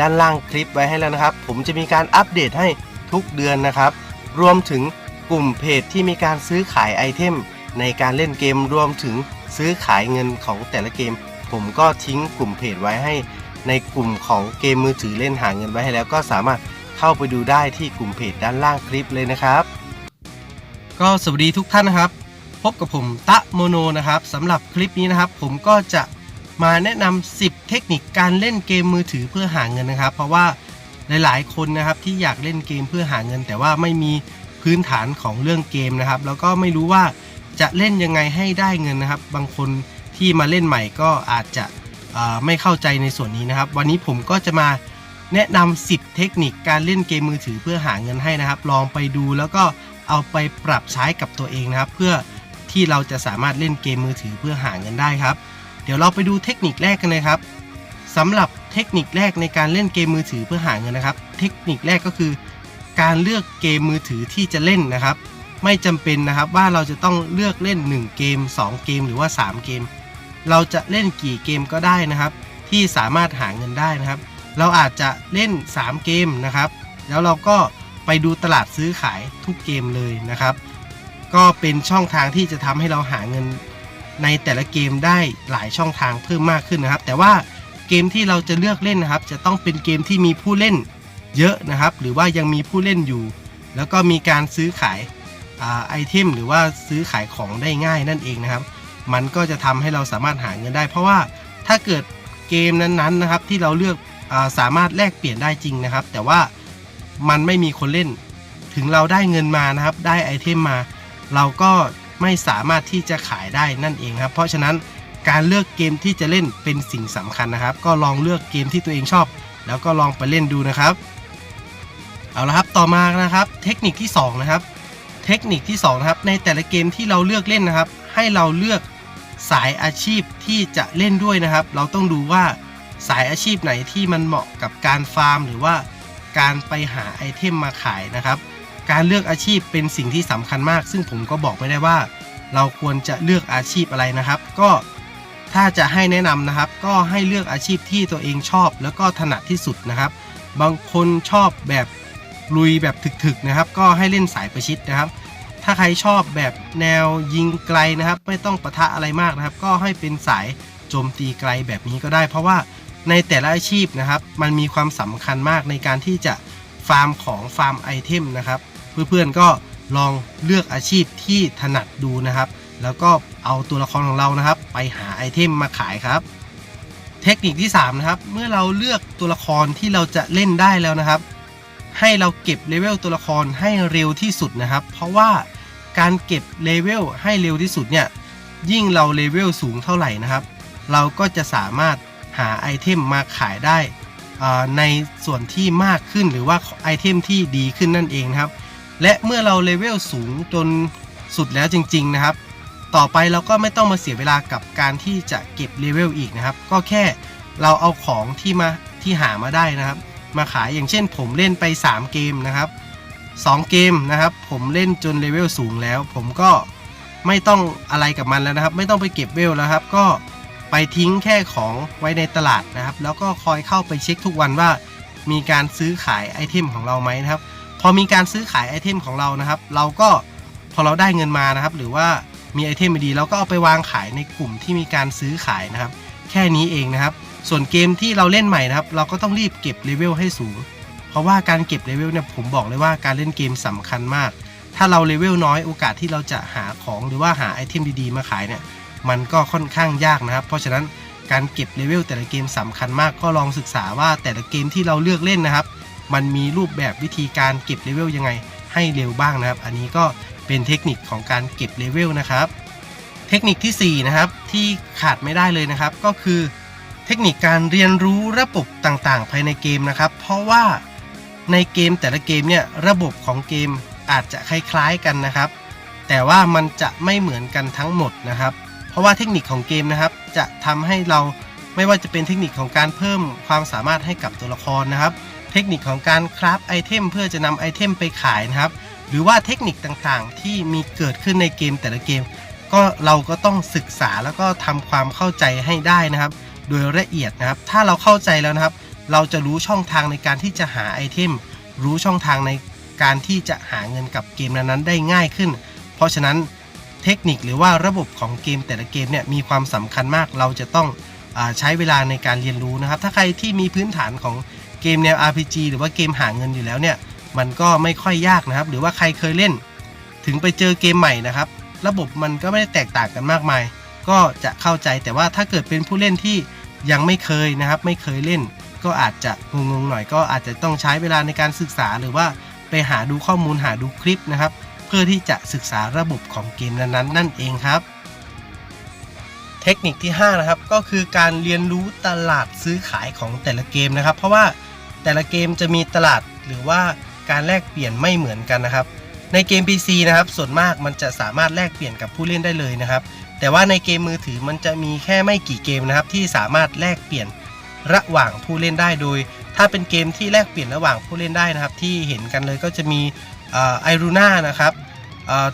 ด้านล่างคลิปไว้ให้แล้วนะครับ ผมจะมีการอัปเดตให้ทุกเดือนนะครับ รวมถึงกลุ่มเพจที่มีการซื้อขายไอเทม ในการเล่นเกมรวมถึงซื้อขายเงินของแต่ละเกม ผมก็ทิ้งกลุ่มเพจไว้ให้ ในกลุ่มของเกมมือถือเล่นหาเงินไว้ให้แล้วก็สามารถเข้าไปดูได้ที่กลุ่มเพจด้านล่างคลิปเลยนะครับ ก็สวัสดีทุกท่านนะครับ พบกับผมตะโมโนนะครับสำหรับคลิปนี้นะครับ ผมก็จะ มาแนะนำ10 เทคนิคการเล่นเกมมือถือเพื่อหาเงินนะครับ เพราะว่าหลาย ๆ คนนะครับที่อยากเล่นเกมเพื่อหาเงิน แต่ว่าไม่มีพื้นฐานของเรื่องเกมนะครับ แล้วก็ไม่รู้ว่าจะเล่นยังไงให้ได้เงินนะครับ บางคนที่มาเล่นใหม่ก็อาจจะไม่เข้าใจในส่วนนี้นะครับ วันนี้ผมก็จะมาแนะนำ10 เทคนิคการเล่นเกมมือถือเพื่อหาเงินให้นะครับ ลองไปดูแล้วก็เอาไปปรับใช้กับตัวเองนะครับ เพื่อที่เราจะสามารถเล่นเกมมือถือเพื่อหาเงินได้ครับ เดี๋ยวเราไปดูเทคนิคแรกกันเลยครับสำหรับเทคนิคแรกในการเล่นเกมมือถือเพื่อหาเงินนะครับ เทคนิคแรกก็คือ การเลือกเกมมือถือที่จะเล่นนะครับ ไม่จำเป็นนะครับว่าเราจะต้องเลือกเล่น 1 เกม 2 เกมหรือว่า 3 เกม เราจะเล่นกี่เกมก็ได้นะครับ ที่สามารถหาเงินได้นะครับ เราอาจจะเล่น 3 เกมนะครับ แล้วเราก็ไปดูตลาดซื้อขายทุกเกมเลยนะครับ ก็เป็นช่องทางที่จะทำให้เราหาเงิน ในแต่ละเกมได้หลายช่องทางเพิ่มมากขึ้นนะครับ แต่ว่าเกมที่เราจะเลือกเล่นนะครับ จะต้องเป็นเกมที่มีผู้เล่นเยอะนะครับ หรือว่ายังมีผู้เล่นอยู่ แล้วก็มีการซื้อขายอไอเทมหรือว่าซื้อขายของได้ง่ายนั่นเองนะครับ มันก็จะทำให้เราสามารถหาเงินได้ เพราะว่าถ้าเกิดเกมนั้นๆนะครับ ที่เราเลือกอาสามารถแลกเปลี่ยนได้จริงนะครับ แต่ว่ามันไม่มีคนเล่น ถึงเราได้เงินมานะครับ ได้ไอเทมมา เราก็ ไม่สามารถที่จะขายได้นั่นเองครับ เพราะฉะนั้นการเลือกเกมที่จะเล่นเป็นสิ่งสำคัญนะครับ ก็ลองเลือกเกมที่ตัวเองชอบ แล้วก็ลองไปเล่นดูนะครับ เอาละครับต่อมานะครับ เทคนิคที่สองนะครับเทคนิคที่สองนะครับในแต่ละเกมที่เราเลือกเล่นนะครับ ให้เราเลือกสายอาชีพที่จะเล่นด้วยนะครับ เราต้องดูว่าสายอาชีพไหนที่มันเหมาะกับการฟาร์ม หรือว่าการไปหาไอเทมมาขายนะครับ การเลือกอาชีพเป็นสิ่งที่สำคัญมาก ซึ่งผมก็บอกไม่ได้ว่า เราควรจะเลือกอาชีพอะไรนะครับ ก็ถ้าจะให้แนะนำนะครับ ก็ให้เลือกอาชีพที่ตัวเองชอบ แล้วก็ถนัดที่สุดนะครับ บางคนชอบแบบลุยแบบถึกๆนะครับ ก็ให้เล่นสายประชิดนะครับ ถ้าใครชอบแบบแนวยิงไกลนะครับ ไม่ต้องปะทะอะไรมากนะครับ ก็ให้เป็นสายโจมตีไกลแบบนี้ก็ได้ เพราะว่าในแต่ละอาชีพนะครับ มันมีความสำคัญมากในการที่จะฟาร์มของฟาร์มไอเทมนะครับ เพื่อนๆก็ลองเลือกอาชีพที่ถนัดดูนะครับ แล้วก็เอาตัวละครของเรานะครับ ไปหาไอเทมมาขายครับ เทคนิคที่3นะครับเมื่อเราเลือกตัวละครที่เราจะเล่นได้แล้วนะครับ ให้เราเก็บเลเวลตัวละครให้เร็วที่สุดนะครับ เพราะว่าการเก็บเลเวลให้เร็วที่สุดเนี่ยยิ่งเราเลเวลสูงเท่าไหร่นะครับ เราก็จะสามารถหาไอเทมมาขายได้ในส่วนที่มากขึ้นหรือว่าไอเทมที่ดีขึ้นนั่นเองนะครับ และเมื่อเราเลเวลสูงจนสุดแล้วจริง ๆ นะครับ ต่อไปเราก็ไม่ต้องมาเสียเวลากับการที่จะเก็บเลเวลอีกนะครับ ก็แค่เราเอาของที่มาที่หามาได้นะครับ มาขายอย่างเช่น ผมเล่นไป 3 เกมนะครับ 2 เกมนะครับ ผมเล่นจนเลเวลสูงแล้ว ผมก็ไม่ต้องอะไรกับมันแล้วนะครับ ไม่ต้องไปเก็บเวลแล้วครับ ก็ไปทิ้งแค่ของไว้ในตลาดนะครับ แล้วก็คอยเข้าไปเช็คทุกวันว่ามีการซื้อขายไอเทมของเราไหมนะครับ พอมีการซื้อขายไอเทมของเรานะครับ เราก็พอเราได้เงินมานะครับ หรือว่ามีไอเทมดีเราก็เอาไปวางขายในกลุ่มที่มีการซื้อขายนะครับ แค่นี้เองนะครับ ส่วนเกมที่เราเล่นใหม่นะครับ เราก็ต้องรีบเก็บเลเวลให้สูง เพราะว่าการเก็บเลเวลเนี่ยผมบอกเลยว่าการเล่นเกมสำคัญมาก ถ้าเราเลเวลน้อยโอกาสที่เราจะหาของหรือว่าหาไอเทมดีๆมาขายเนี่ยมันก็ค่อนข้างยากนะครับ เพราะฉะนั้นการเก็บเลเวลแต่ละเกมสำคัญมากก็ลองศึกษาว่าแต่ละเกมที่เราเลือกเล่นนะครับ มันมีรูปแบบวิธีการเก็บเลเวลยังไงให้เร็วบ้างนะครับ อันนี้ก็เป็นเทคนิคของการเก็บเลเวลนะครับ เทคนิคที่ 4 นะครับ ที่ขาดไม่ได้เลยนะครับ ก็คือเทคนิคการเรียนรู้ระบบต่างๆ ภายในเกมนะครับ เพราะว่าในเกมแต่ละเกมเนี่ยระบบของเกมอาจจะคล้าย ๆกันนะครับ แต่ว่ามันจะไม่เหมือนกันทั้งหมดนะครับ เพราะว่าเทคนิคของเกมนะครับ จะทำให้เราไม่ว่าจะเป็นเทคนิคของการเพิ่มความสามารถให้กับตัวละครนะครับ ทคนิคของการคราฟไอเทมเพื่อจะนำไอเทมไปขายนะครับ หรือว่าเทคนิคต่างๆ ที่มีเกิดขึ้นในเกมแต่ละเกม ก็เราก็ต้องศึกษาแล้วก็ทำความเข้าใจให้ได้นะครับ โดยละเอียดนะครับ ถ้าเราเข้าใจแล้วนะครับ เราจะรู้ช่องทางในการที่จะหาไอเทม รู้ช่องทางในการที่จะหาเงินกับเกมนั้นๆได้ง่ายขึ้น เพราะฉะนั้นเทคนิคหรือว่าระบบของเกมแต่ละเกมเนี่ยมีความสำคัญมากเราจะต้องอใช้เวลาในการเรียนรู้นะครับ ถ้าใครที่มีพื้นฐานของ เกมแนว RPG หรือว่าเกมหาเงินอยู่แล้วเนี่ย มันก็ไม่ค่อยยากนะครับ หรือว่าใครเคยเล่น ถึงไปเจอเกมใหม่นะครับ ระบบมันก็ไม่ได้แตกต่างกันมากมาย ก็จะเข้าใจแต่ว่าถ้าเกิดเป็นผู้เล่นที่ยังไม่เคยนะครับ ไม่เคยเล่น ก็อาจจะงงๆหน่อย ก็อาจจะต้องใช้เวลาในการศึกษา หรือว่าไปหาดูข้อมูลหาดูคลิปนะครับ เพื่อที่จะศึกษาระบบของเกมนั้นๆนั่นเองครับเทคนิคที่5นะครับก็คือการเรียนรู้ตลาดซื้อขายของแต่ละเกมนะครับ เพราะว่า แต่ละเกมจะมีตลาดหรือว่าการแลกเปลี่ยนไม่เหมือนกันนะครับ ในเกม PC นะครับส่วนมากมันจะสามารถแลกเปลี่ยนกับผู้เล่นได้เลยนะครับ แต่ว่าในเกมมือถือมันจะมีแค่ไม่กี่เกมนะครับ ที่สามารถแลกเปลี่ยนระหว่างผู้เล่นได้โดย ถ้าเป็นเกมที่แลกเปลี่ยนระหว่างผู้เล่นได้นะครับ ที่เห็นกันเลยก็จะมีไอรูน่านะครับ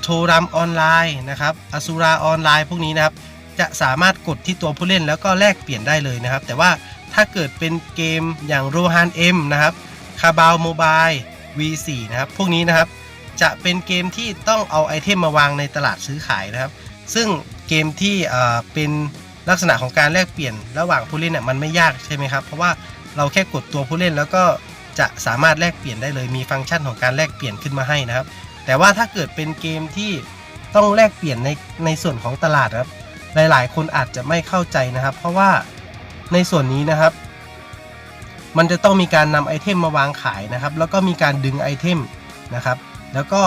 โทรัมออนไลน์นะครับอสูราออนไลน์พวกนี้นะครับจะสามารถกดที่ตัวผู้เล่นแล้วก็แลกเปลี่ยนได้เลยนะครับ แต่ว่า ถ้าเกิดเป็นเกมอย่างโรฮันเอ็มนะครับคาบาวโมบาย V4 นะครับ พวกนี้นะครับ จะเป็นเกมที่ต้องเอาไอเทมมาวางในตลาดซื้อขายนะครับ ซึ่งเกมที่เป็นลักษณะของการแลกเปลี่ยนระหว่างผู้เล่นเนี่ยมันไม่ยากใช่ไหมครับ เพราะว่าเราแค่กดตัวผู้เล่นแล้วก็จะสามารถแลกเปลี่ยนได้เลย มีฟังก์ชันของการแลกเปลี่ยนขึ้นมาให้นะครับ แต่ว่าถ้าเกิดเป็นเกมที่ต้องแลกเปลี่ยนในในส่วนของตลาดครับ หลาย ๆ คนอาจจะไม่เข้าใจนะครับ เพราะว่า ในส่วนนี้นะครับ มันจะต้องมีการนำไอเทมมาวางขายนะครับ แล้วก็มีการดึงไอเทมนะครับ แล้วก็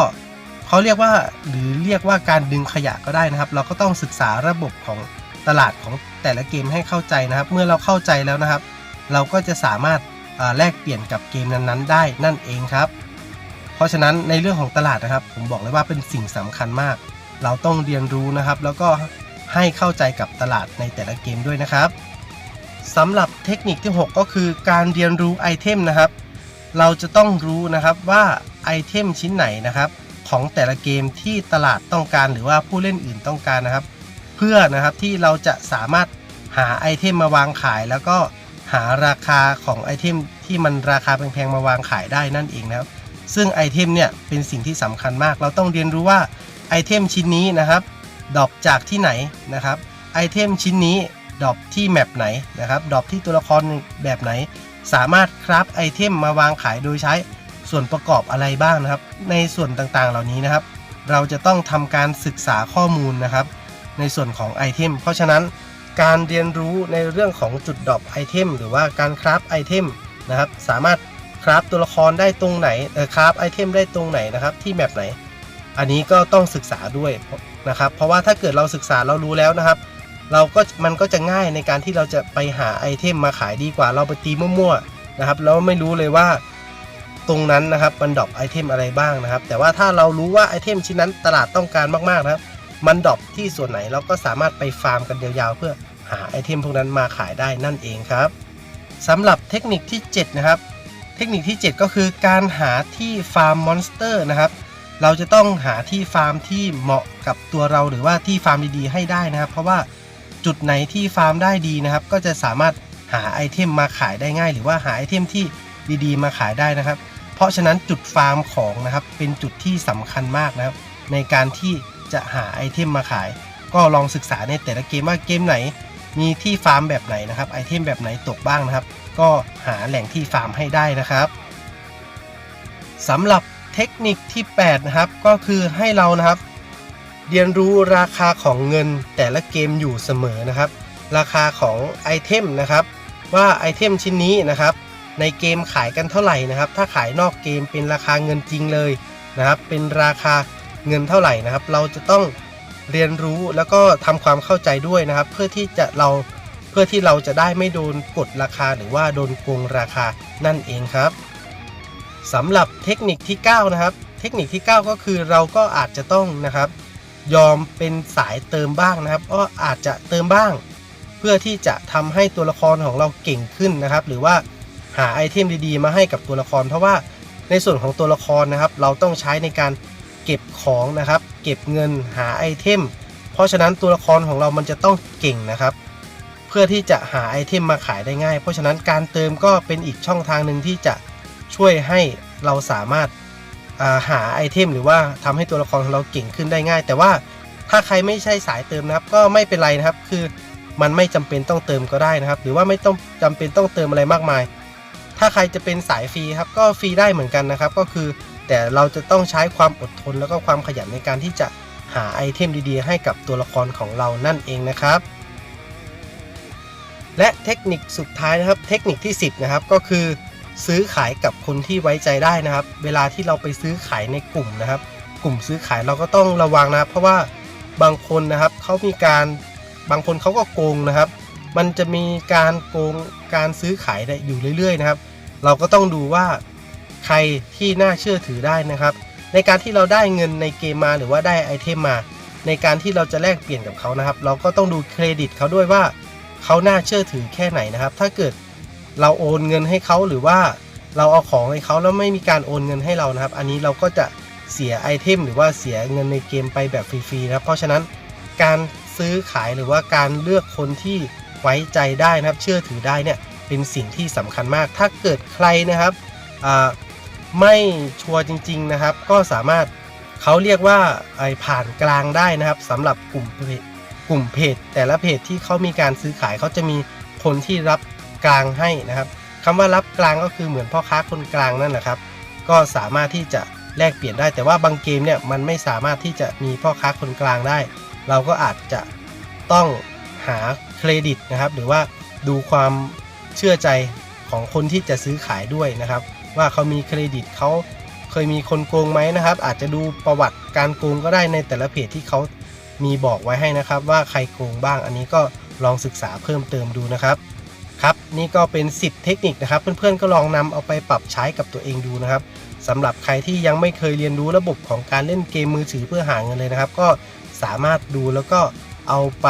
เขาเรียกว่าหรือเรียกว่าการดึงขยะก็ได้นะครับ เราก็ต้องศึกษาระบบของตลาดของแต่ละเกมให้เข้าใจนะครับ เมื่อเราเข้าใจแล้วนะครับ เราก็จะสามารถแลกเปลี่ยนกับเกมนั้นๆ ได้นั่นเองครับ เพราะฉะนั้นในเรื่องของตลาดนะครับ ผมบอกเลยว่าเป็นสิ่งสำคัญมาก เราต้องเรียนรู้นะครับ แล้วก็ให้เข้าใจกับตลาดในแต่ละเกมด้วยนะครับ สำหรับเทคนิคที่ 6 ก็คือการเรียนรู้ไอเทมนะครับ เราจะต้องรู้นะครับว่าไอเทมชิ้นไหนนะครับ ของแต่ละเกมที่ตลาดต้องการหรือว่าผู้เล่นอื่นต้องการนะครับ เพื่อนะครับที่เราจะสามารถหาไอเทมมาวางขาย แล้วก็หาราคาของไอเทมที่มันราคาแพงๆมาวางขายได้นั่นเองนะครับ ซึ่งไอเทมเนี่ยเป็นสิ่งที่สำคัญมาก เราต้องเรียนรู้ว่าไอเทมชิ้นนี้นะครับดอปจากที่ไหนนะครับไอเทมชิ้นนี้ ดรอปที่แมปไหนนะครับดรอปที่ตัวละครแบบไหน สามารถคราฟไอเทมมาวางขายโดยใช้ส่วนประกอบอะไรบ้างนะครับ ในส่วนต่างๆเหล่านี้นะครับ เราจะต้องทำการศึกษาข้อมูลนะครับ ในส่วนของไอเทมเพราะฉะนั้นการเรียนรู้ในเรื่องของจุดดรอปไอเทมหรือว่าการคราฟไอเทมนะครับ สามารถคราฟตัวละครได้ตรงไหนเออคราฟไอเทมได้ตรงไหนนะครับ ที่แมปไหน อันนี้ก็ต้องศึกษาด้วยนะครับ เพราะว่าถ้าเกิดเราศึกษาเรารู้แล้วนะครับ เราก็มันก็จะง่ายในการที่เราจะไปหาไอเทมมาขายดีกว่าเราไปตีมั่วๆนะครับแล้วไม่รู้เลยว่าตรงนั้นนะครับมันดรอปไอเทมอะไรบ้างนะครับ แต่ว่าถ้าเรารู้ว่าไอเทมชิ้นนั้นตลาดต้องการมากๆนะครับ มันดรอปที่ส่วนไหนเราก็สามารถไปฟาร์มกันยาวๆ เพื่อหาไอเทมพวกนั้นมาขายได้นั่นเองครับสำหรับเทคนิคที่ 7 นะครับ เทคนิคที่ 7 ก็คือการหาที่ฟาร์มมอนสเตอร์นะครับ เราจะต้องหาที่ฟาร์มที่เหมาะกับตัวเราหรือว่าที่ฟาร์มดีๆให้ได้นะครับ เพราะว่า จุดไหนที่ฟาร์มได้ดีนะครับ ก็จะสามารถหาไอเทมมาขายได้ง่าย หรือว่าหาไอเทมที่ดีๆ มาขายได้นะครับ เพราะฉะนั้นจุดฟาร์มของนะครับเป็นจุดที่สำคัญมากนะครับ ในการที่จะหาไอเทมมาขาย ก็ลองศึกษาในแต่ละเกมว่าเกมไหน มีที่ฟาร์มแบบไหนนะครับไอเทมแบบไหนตกบ้างนะครับ ก็หาแหล่งที่ฟาร์มให้ได้นะครับสำหรับเทคนิคที่ 8 นะครับ ก็คือให้เรานะครับ เรียนรู้ราคาของเงินแต่ละเกมอยู่เสมอนะครับ ราคาของไอเทมนะครับ ว่าไอเทมชิ้นนี้นะครับ ในเกมขายกันเท่าไหร่นะครับ ถ้าขายนอกเกมเป็นราคาเงินจริงเลยนะครับ เป็นราคาเงินเท่าไหร่นะครับ เราจะต้องเรียนรู้แล้วก็ทำความเข้าใจด้วยนะครับ เพื่อที่จะเราเพื่อที่เราจะได้ไม่โดนกดราคาหรือว่าโดนโกงราคานั่นเองครับสำหรับเทคนิคที่ 9 นะครับ เทคนิคที่ 9 ก็คือเราก็อาจจะต้องนะครับ ยอมเป็นสายเติมบ้างนะครับ ก็อาจจะเติมบ้าง เพื่อที่จะทำให้ตัวละครของเราเก่งขึ้นนะครับ หรือว่าหาไอเทมดีๆ มาให้กับตัวละคร เพราะว่าในส่วนของตัวละครนะครับ เราต้องใช้ในการเก็บของนะครับ เก็บเงินหาไอเทม เพราะฉะนั้นตัวละครของเรามันจะต้องเก่งนะครับ เพื่อที่จะหาไอเทมมาขายได้ง่าย เพราะฉะนั้นการเติมก็เป็นอีกช่องทางหนึ่งที่จะช่วยให้เราสามารถ หาไอเทมหรือว่าทำให้ตัวละครของเราเก่งขึ้นได้ง่าย แต่ว่าถ้าใครไม่ใช่สายเติมนะครับ ก็ไม่เป็นไรนะครับ คือมันไม่จำเป็นต้องเติมก็ได้นะครับ หรือว่าไม่ต้องจำเป็นต้องเติมอะไรมากมาย ถ้าใครจะเป็นสายฟรีครับ ก็ฟรีได้เหมือนกันนะครับ ก็คือแต่เราจะต้องใช้ความอดทนแล้วก็ความขยันในการที่จะหาไอเทมดีๆ ให้กับตัวละครของเรานั่นเองนะครับ และเทคนิคสุดท้ายนะครับ เทคนิคที่ 10 นะครับ ก็คือ ซื้อขายกับคนที่ไว้ใจได้นะครับ เวลาที่เราไปซื้อขายในกลุ่มนะครับ กลุ่มซื้อขายเราก็ต้องระวังนะครับเพราะว่าบางคนนะครับเขามีการบางคนเขาก็โกงนะครับ มันจะมีการโกงการซื้อขายอยู่เรื่อย ๆ นะครับ เราก็ต้องดูว่าใครที่น่าเชื่อถือได้นะครับ ในการที่เราได้เงินในเกมมาหรือว่าได้ไอเทมมา ในการที่เราจะแลกเปลี่ยนกับเขานะครับ เราก็ต้องดูเครดิตเขาด้วยว่าเขาน่าเชื่อถือแค่ไหนนะครับ ถ้าเกิด เราโอนเงินให้เขาหรือว่าเราเอาของให้เขาแล้วไม่มีการโอนเงินให้เรานะครับ อันนี้เราก็จะเสียไอเทมหรือว่าเสียเงินในเกมไปแบบฟรีๆนะครับเพราะฉะนั้นการซื้อขายหรือว่าการเลือกคนที่ไว้ใจได้นะครับ เชื่อถือได้เนี่ยเป็นสิ่งที่สำคัญมาก ถ้าเกิดใครนะครับไม่ชัวร์จริง ๆนะครับ ก็สามารถเขาเรียกว่าไอผ่านกลางได้นะครับสำหรับกลุ่มกลุ่มเพจ แต่ละเพจที่เขามีการซื้อขายเขาจะมีคนที่รับ กลางให้นะครับคำว่ารับกลางก็คือเหมือนพ่อค้าคนกลางนั่นแหละครับ ก็สามารถที่จะแลกเปลี่ยนได้ แต่ว่าบางเกมเนี่ยมันไม่สามารถที่จะมีพ่อค้าคนกลางได้ เราก็อาจจะต้องหาเครดิตนะครับ หรือว่าดูความเชื่อใจของคนที่จะซื้อขายด้วยนะครับ ว่าเขามีเครดิตเขาเคยมีคนโกงไหมนะครับ อาจจะดูประวัติการโกงก็ได้ในแต่ละเพจที่เขามีบอกไว้ให้นะครับ ว่าใครโกงบ้างอันนี้ก็ลองศึกษาเพิ่มเติมดูนะครับ ครับ นี่ก็เป็น 10 เทคนิคนะครับ เพื่อนๆก็ลองนำเอาไปปรับใช้กับตัวเองดูนะครับสำหรับใครที่ยังไม่เคยเรียนรู้ระบบของการเล่นเกมมือถือเพื่อหาเงินเลยนะครับ ก็สามารถดูแล้วก็เอาไป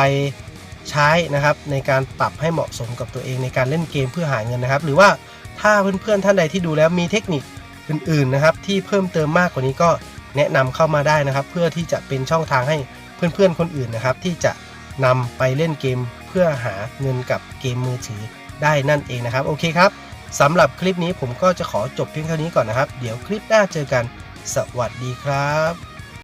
ใช้นะครับในการปรับให้เหมาะสมกับตัวเองในการเล่นเกมเพื่อหาเงินนะครับ หรือว่าถ้าเพื่อนๆท่านใดที่ดูแล้วมีเทคนิคอื่นๆนะครับ ที่เพิ่มเติมมากกว่านี้ก็แนะนำเข้ามาได้นะครับ เพื่อที่จะเป็นช่องทางให้เพื่อนๆคนอื่นนะครับ ที่จะนำไปเล่นเกมเพื่อหาเงินกับเกมมือถือ ได้นั่นเองนะครับ โอเคครับสำหรับคลิปนี้ผมก็จะขอจบเพียงเท่านี้ก่อนนะครับ เดี๋ยวคลิปหน้าเจอกัน สวัสดีครับ